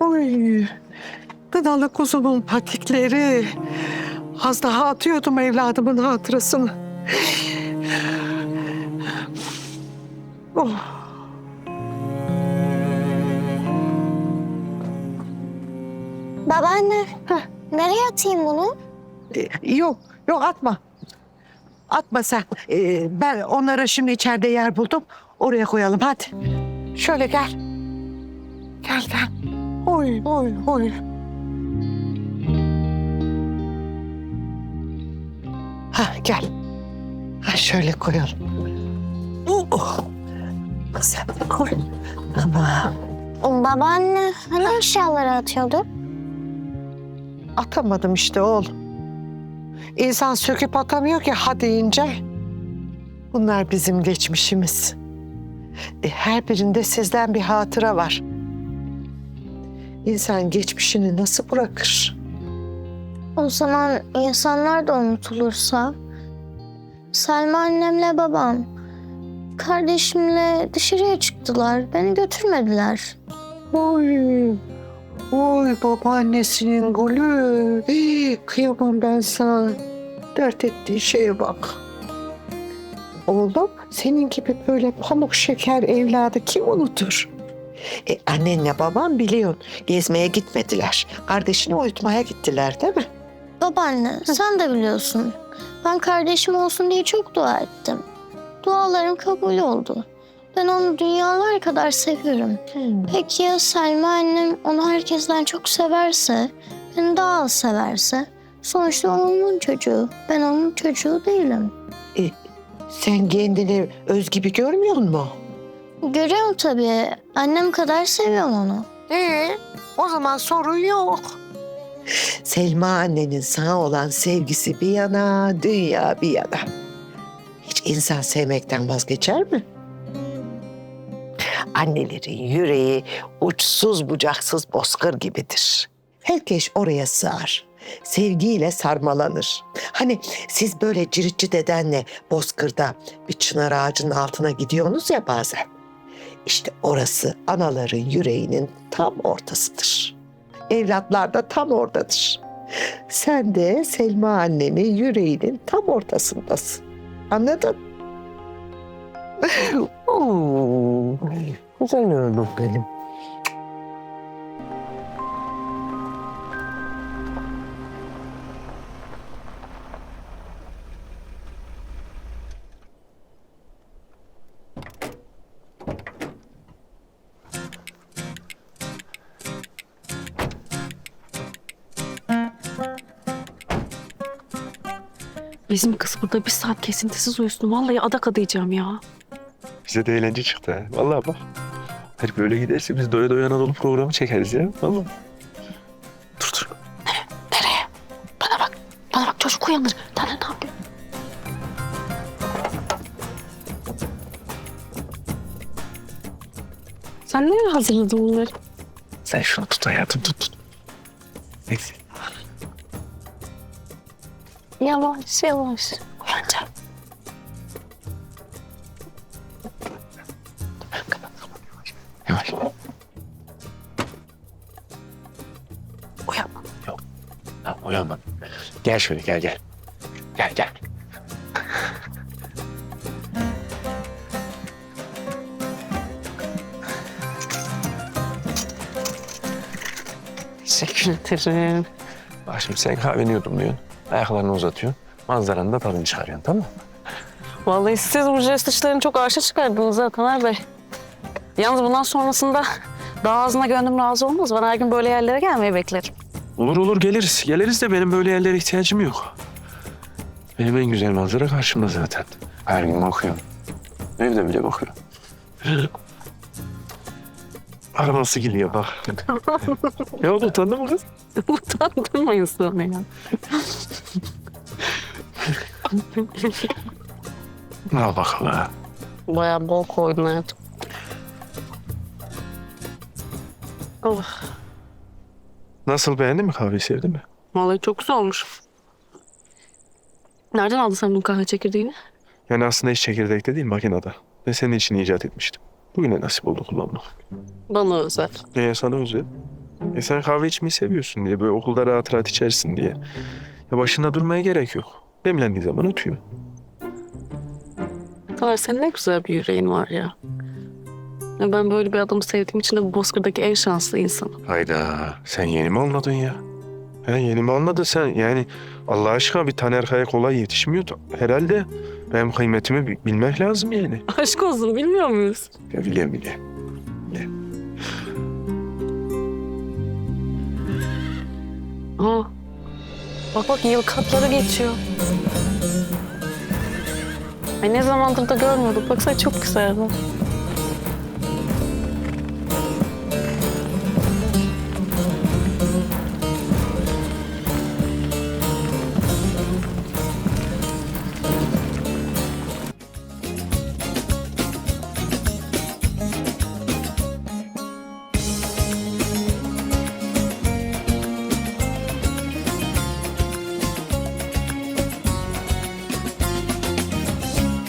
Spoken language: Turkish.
Oy. Gıdalı kuzumun patikleri. Az daha atıyordum evladımın hatırasını. Oh. Babaanne, nereye atayım bunu? E, Yok, yok atma. Atma sen. E, ben onlara şimdi içeride yer buldum. Oraya koyalım hadi. Şöyle gel. Gel gel. Oy oy oy. Ha gel. Ha şöyle koyalım. Oh. Sen de koy. Ama Babaanne, hani eşyaları atıyordu? atamadım işte oğlum. İnsan söküp atamıyor ki ha deyince. Bunlar bizim geçmişimiz. E, her birinde sizden bir hatıra var. İnsan geçmişini nasıl bırakır? O zaman insanlar da unutulursa? Selma annemle babam, kardeşimle dışarıya çıktılar. Beni götürmediler. Oy, oy babaannesinin golü. Hey, kıyamam ben sana. Dert ettiğin şeye bak. Oğlum senin gibi böyle pamuk şeker evladı kim unutur? E, annenle baban biliyorsun gezmeye gitmediler. Kardeşini uyutmaya gittiler değil mi? Babaanne, sen de biliyorsun. Ben kardeşim olsun diye çok dua ettim. Dualarım kabul oldu. Ben onu dünyalar kadar seviyorum. Peki ya Selma annem onu herkesten çok severse, beni daha az severse? Sonuçta onun çocuğu. Ben onun çocuğu değilim. Sen kendini öz gibi görmüyor musun? Görüyorum tabii. Annem kadar seviyorum onu. Ee, o zaman sorun yok. Selma annenin sana olan sevgisi bir yana, dünya bir yana. Hiç insan sevmekten vazgeçer mi? Annelerin yüreği uçsuz bucaksız bozkır gibidir. Herkes oraya sığar. Sevgiyle sarmalanır. Hani siz böyle ciritçi dedenle bozkırda bir çınar ağacının altına gidiyorsunuz ya bazen. İşte orası anaların yüreğinin tam ortasıdır. Evlatlar da tam oradadır. Sen de Selma annenin yüreğinin tam ortasındasın. Anladın? Güzel oğlum benim. Bizim kız burada bir saat kesintisiz uyusun. Vallahi adak adayacağım ya. Bize de eğlence çıktı ha. Vallahi bak. Hadi böyle giderse biz doya doya Anadolu programı çekeriz ya. Vallahi. Dur dur. Nereye? Bana bak. Bana bak çocuk uyanır. Tane ne yapıyor? Sen nereye hazırladın bunları? Sen şunu tut hayatım tut tut. Neyse. Yavaş yavaş. Uyanacağım. Yavaş. Uyanma. Ha, uyanma. Gel şöyle gel gel. Gel gel. Teşekkür ederim. Bak şimdi sen kahveni yudumluyorsun. Ayaklarını uzatıyorsun. Manzaranın da tadını çıkarıyorsun tamam mı? Vallahi siz bu jest işlerini çok arşa çıkardınız ha Taner Bey. Yalnız bundan sonrasında daha ağzına gönlüm razı olmaz. Ben her gün böyle yerlere gelmeyi beklerim. Olur olur geliriz. Geliriz de benim böyle yerlere ihtiyacım yok. Benim en güzel manzara karşımda zaten. Her gün bakıyorum. Evde bile bakıyorum. Nasıl geliyor bak. ya oldu utandın mı kız? Utandırmayın sonra ya. Al bakalım. Bayağı bol koydun hayatım. Oh, Nasıl beğendin mi kahveyi sevdin mi? vallahi çok güzel olmuş. Nereden aldın sen bu kahve çekirdeğini? Yani aslında hiç çekirdekte değil makinede. Ben senin için icat etmiştim. Bugüne nasip oldu kullanmak. Bana özel. Neye sana özel? E sen kahve içmeyi seviyorsun diye. Böyle okulda rahat rahat içersin diye. Ya başında durmaya gerek yok. Demlendiği zaman ötüyor. Taner senin ne güzel bir yüreğin var ya. Ya Ben böyle bir adamı sevdiğim için de bu Bozkır'daki en şanslı insanım. Hayda sen yeni mi anladın ya? He, yeni mi anladın sen? Yani Allah aşkına bir Taner Kaya kolay yetişmiyor da herhalde. Benim kıymetimi bi- bilmek lazım yani. Aşk olsun bilmiyor muyuz? Ya biliyorum biliyorum. Aa, bak bak yıl katları geçiyor. Ay ne zamandır da görmüyorduk. Baksana çok güzel.